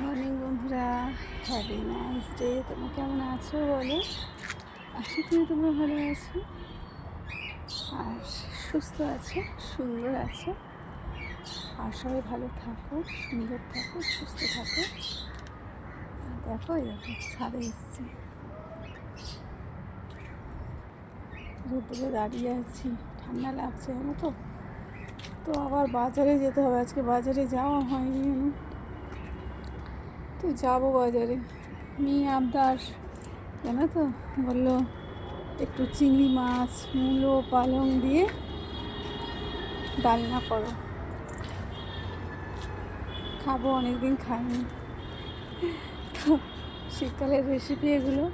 Morning বন্ধুরা। Heavy nice day তোমরা কেমন আছো বলো? আশা করি তোমরা ভালো আছো। আর সুস্থ আছো, সুন্দর আছো। আর সবাই ভালো থাকো, সুন্দর থাকো, সুস্থ থাকো। দেখো দেখো, ছাদে এসছি। রোদ্দুরে দাঁড়িয়ে আছি। ঠান্ডা লাগছে, জানো তো? তো আবার বাজারে যেতে হবে। আজকে বাজারে যাওয়া হয়নি। তো যাব বাজারে। মেয়ে আবদার, জানো তো? বলল, একটু চিংড়ি মাছ, মূলো, পালং দিয়ে ডালনা করো। খাব, অনেকদিন খাইনি। তো শীতকালের রেসিপি এগুলো।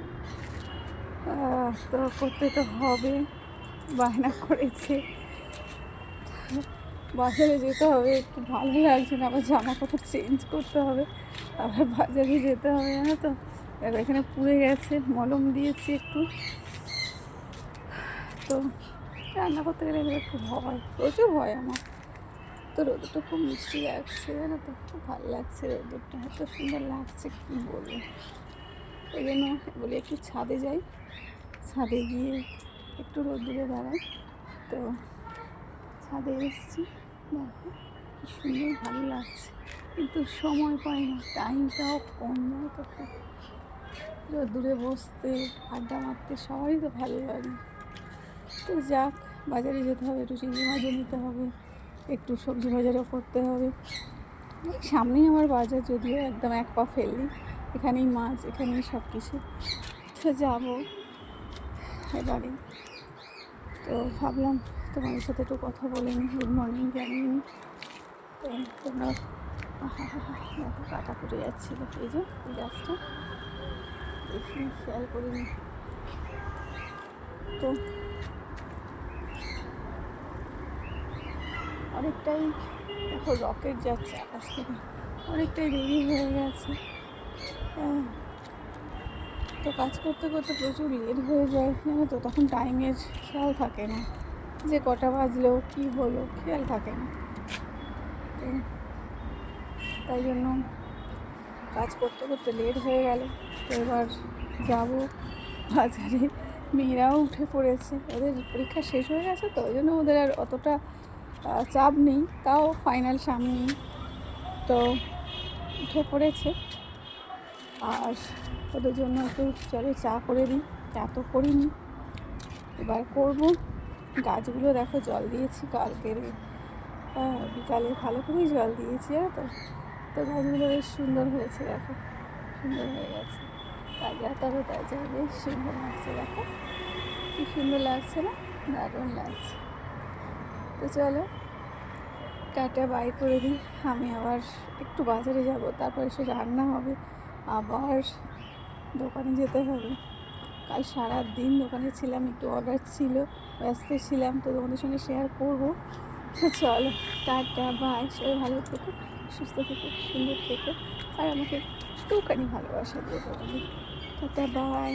তো করতে তো হবে। বায়না করেছে। বাজারে যেতে হবে, একটু ভালো লাগছে না, আবার জামা কাপড় চেঞ্জ করতে হবে, আবার বাজারে যেতে হবে, জানো তো? দেখো, এখানে পুড়ে গেছে, মলম দিয়েছি একটু। তো রান্না করতে গেলে এগুলো একটু ভয়, প্রচুর ভয় আমার। তো রোদটা খুব মিষ্টি লাগছে, জানো তো? খুব ভালো লাগছে রোদটা এত সুন্দর লাগছে, কী বলব? ওই জন্য বলি একটু ছাদে যাই, ছাদে গিয়ে একটু রোদ্দুরে দাঁড়াই, তো ছাদে এসেছি। দেখো, কি সুন্দর, ভালো লাগছে। কিন্তু সময় পাই না টাইমটাও কম যায় তো রোদ্দুরে বসতে, আড্ডা মারতে সবারই তো ভালো লাগে। তো যাক, বাজারে যেতে হবে, একটু চিংড়ি মাছও নিতে হবে, একটু সবজি বাজারও করতে হবে। এই সামনেই আমার বাজার, যদিও একদম এক পা ফেললি। এখানেই মাছ, এখানেই সব কিছু তো যাব, এবারে। তো ভাবলাম তোমাদের সাথে একটু কথা বলে নিই, গুড মর্নিং জানি। তোমরা কাটা করে যাচ্ছিল। এই যে গাছটা। দেখি খেয়াল করিনি তো অনেকটাই দেখো রকেট যাচ্ছে আকাশ থেকে। অনেকটাই দেরি হয়ে গেছে। হ্যাঁ। তো কাজ করতে করতে প্রচুর লেট হয়ে যায়, জানো তো? তখন টাইমের খেয়াল থাকে না। যে কটা বাজলেও কী হলো, খেয়াল থাকে না। তাই জন্য কাজ করতে করতে লেট হয়ে গেল। তো এবার যাব বাজারে। মেয়েরাও উঠে পড়েছে। ওদের পরীক্ষা শেষ হয়ে গেছে তো, ওই জন্য ওদের আর অতটা চাপ নেই। তাও ফাইনাল সামনেই তো উঠে পড়েছে। আর ওদের জন্য একটু চলো চা করে দিই। চা তো করিনি। এবার করব। গাছগুলো দেখো জল দিয়েছি কালকের। আহ, বিকালে ভালো করেই জল দিয়েছি জানো তো? তো গাছগুলো বেশ সুন্দর হয়েছে দেখো। সুন্দর হয়ে গেছে। তাজা তবে তাজা বেশ সুন্দর লাগছে দেখো। কি সুন্দর লাগছে না? দারুণ লাগছে। তো চলো টাটা বাই করে দিই। আমি আবার একটু বাজারে যাব তারপর এসে রান্না হবে আবার দোকানে যেতে হবে। কাল সারা দিন দোকানে ছিলাম, একটু অর্ডার ছিল, ব্যস্ত ছিলাম, তো তোমাদের সঙ্গে শেয়ার করব। চলো, টাটা বাই সবাই ভালো থেকো, সুস্থ থেকো, সুন্দর থেকো, আর আমাকে একটুখানি ভালোবাসা দিয়ে তোমাদের। Tata bye